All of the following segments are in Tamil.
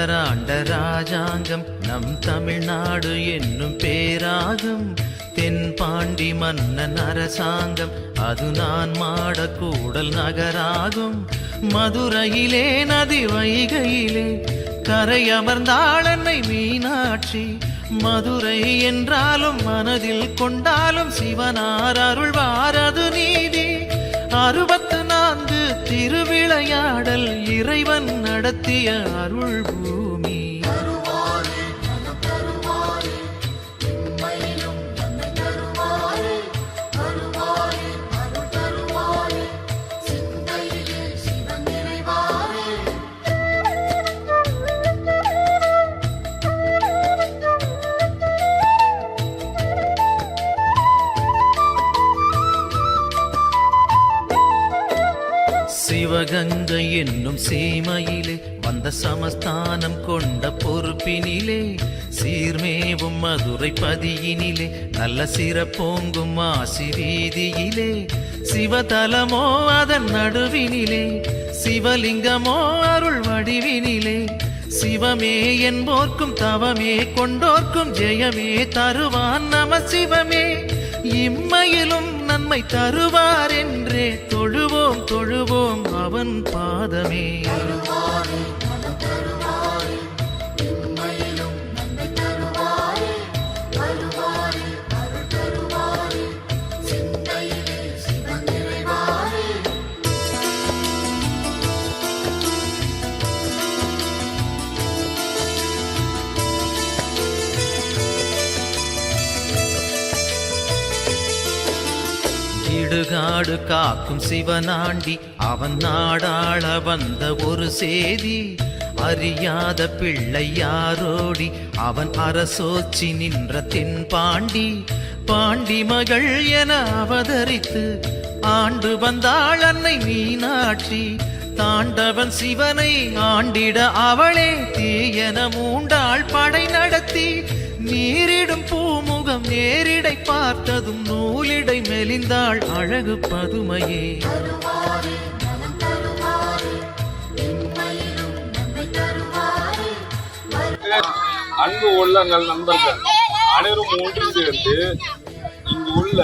மூவேந்தராண்ட ராஜாங்கம் நம் தமிழ்நாடு என்னும் பேராகும். தென்பாண்டி மன்னன் அரசாங்கம் அது நான் மாடக்கூடல் நகராகும். மதுரையிலே நதி வைகையிலே கரை அமர்ந்தாளன்னை மீனாட்சி. மதுரை என்றாலும் மனதில் கொண்டாலும் சிவனார் அருள்வாரது நீதி. அறுபத்தி திருவிளையாடல் இறைவன் நடத்திய அருள் பூமி சிவகங்கை என்னும் சீமையிலே வந்த சமஸ்தானம் கொண்ட பொறுப்பினிலே சீர்மேவும் மதுரை பதியினிலே நல்ல சிறப்போங்கும் ஆசி வீதியிலே சிவதலமோ அதன் நடுவினிலே சிவலிங்கமோ அருள் வடிவினிலே சிவமே என்போர்க்கும் தவமே கொண்டோர்க்கும் ஜெயமே தருவான் நம சிவமே. இம்மையிலும் நன்மை தருவார் என்றே. தொழுவோம் தொழுவோம் அவன் பாதமே. நெடுகாடு காக்கும் சிவனாண்டி. அவன் நாடாள வந்த ஒரு சேதி. அறியாத பிள்ளை யாரோடி. அவன் அரசோச்சி நின்ற தென் பாண்டி பாண்டி மகள் என அவதரித்து. ஆண்டு வந்தாள் அன்னை மீனாட்சி. தாண்டவன் சிவனை ஆண்டிட அவளே. தீயன மூண்டாள் படை நடத்தி. நீரிடும் பூமுகம் நேரிடை பார்த்ததும் நூலிடை மெலிந்தாள் அழகு பதுமையே. அன்பு உள்ளங்கள் நண்பர்கள் அனைவரும் ஒன்று சேர்ந்து இங்கு உள்ள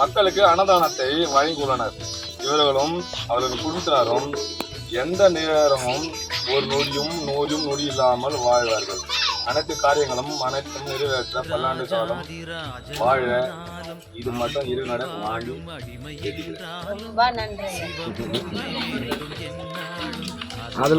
மக்களுக்கு அன்னதானத்தை வழங்கியுள்ளனர். இவர்களும் அவர்கள் குடும்பத்தினரும் எந்த நேரமும் ஒரு நொடியும் நோயும் நொடி இல்லாமல் வாழ்வார்கள். அனைத்து காரியங்களும் அனைத்தும் நிறைவேற்ற பல்லாண்டு காலம் வாழ இது மட்டும் இரு நட வாழி ரொம்ப நன்றி.